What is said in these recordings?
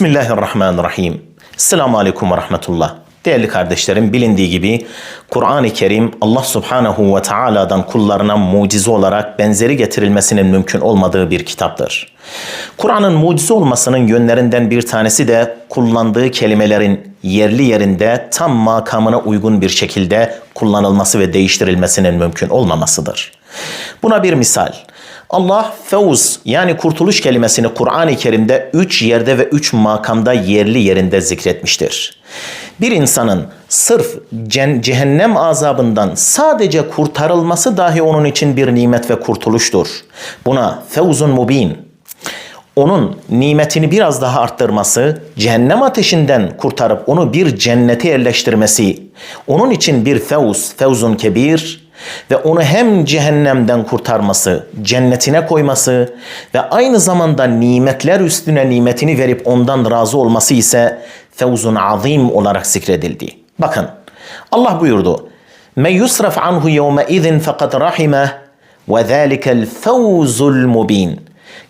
Bismillahirrahmanirrahim. Selamun Aleyküm ve Rahmetullah. Değerli kardeşlerim bilindiği gibi Kur'an-ı Kerim Allah Subhanahu ve Taala'dan kullarına mucize olarak benzeri getirilmesinin mümkün olmadığı bir kitaptır. Kur'an'ın mucize olmasının yönlerinden bir tanesi de kullandığı kelimelerin yerli yerinde tam makamına uygun bir şekilde kullanılması ve değiştirilmesinin mümkün olmamasıdır. Buna bir misal. Allah fevz yani kurtuluş kelimesini Kur'an-ı Kerim'de üç yerde ve üç makamda yerli yerinde zikretmiştir. Bir insanın sırf cehennem azabından sadece kurtarılması dahi onun için bir nimet ve kurtuluştur. Buna fevzun mubin, onun nimetini biraz daha arttırması, cehennem ateşinden kurtarıp onu bir cennete yerleştirmesi, onun için bir fevz, fevzun kebir, ve onu hem cehennemden kurtarması, cennetine koyması ve aynı zamanda nimetler üstüne nimetini verip ondan razı olması ise fevzun azim olarak zikredildi. Bakın Allah buyurdu. Men yusraf anhu yevme izin fakat rahime ve zâlikel fevzul mubin.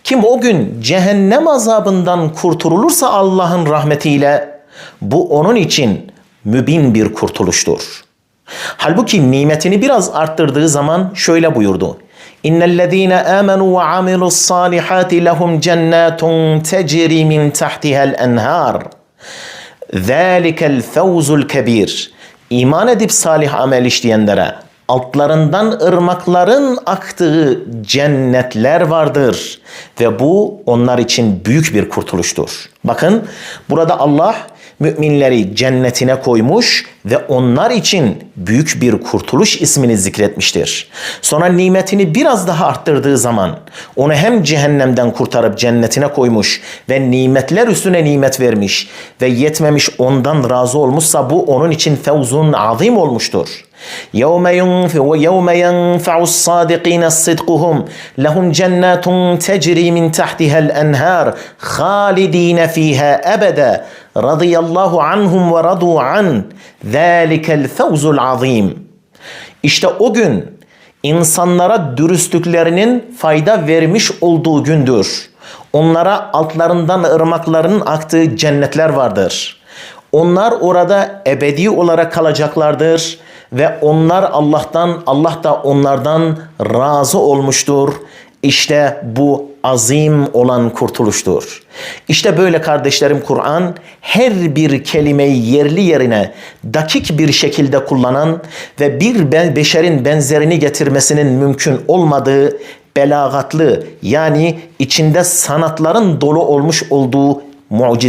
Kim o gün cehennem azabından kurtulursa Allah'ın rahmetiyle bu onun için mübin bir kurtuluştur. Halbuki nimetini biraz arttırdığı zaman şöyle buyurdu. İnnellezîne âmenû ve amilus salihâti lehum cennâtun tecri min tahtiha'l enhâr. Zâlikel fevzul kebir. İman edip salih amel işleyenlere altlarından ırmakların aktığı cennetler vardır ve bu onlar için büyük bir kurtuluştur. Bakın burada Allah müminleri cennetine koymuş ve onlar için büyük bir kurtuluş ismini zikretmiştir. Sonra nimetini biraz daha arttırdığı zaman onu hem cehennemden kurtarıp cennetine koymuş ve nimetler üstüne nimet vermiş ve yetmemiş ondan razı olmuşsa bu onun için fevzun azim olmuştur. يوم ينفع ويوم ينفع الصادقين صدقهم لهم جنات تجري من تحتها الأنهار خالدين فيها أبدا رضي الله عنهم ورضوا عن ذلك الفوز العظيم İşte o gün insanlara dürüstlüklerinin fayda vermiş olduğu gündür. Onlara altlarından ırmakların aktığı cennetler vardır. Onlar orada ebedi olarak kalacaklardır ve onlar Allah'tan, Allah da onlardan razı olmuştur. İşte bu azim olan kurtuluştur. İşte böyle kardeşlerim Kur'an her bir kelimeyi yerli yerine dakik bir şekilde kullanan ve bir beşerin benzerini getirmesinin mümkün olmadığı belagatlı yani içinde sanatların dolu olmuş olduğu mucize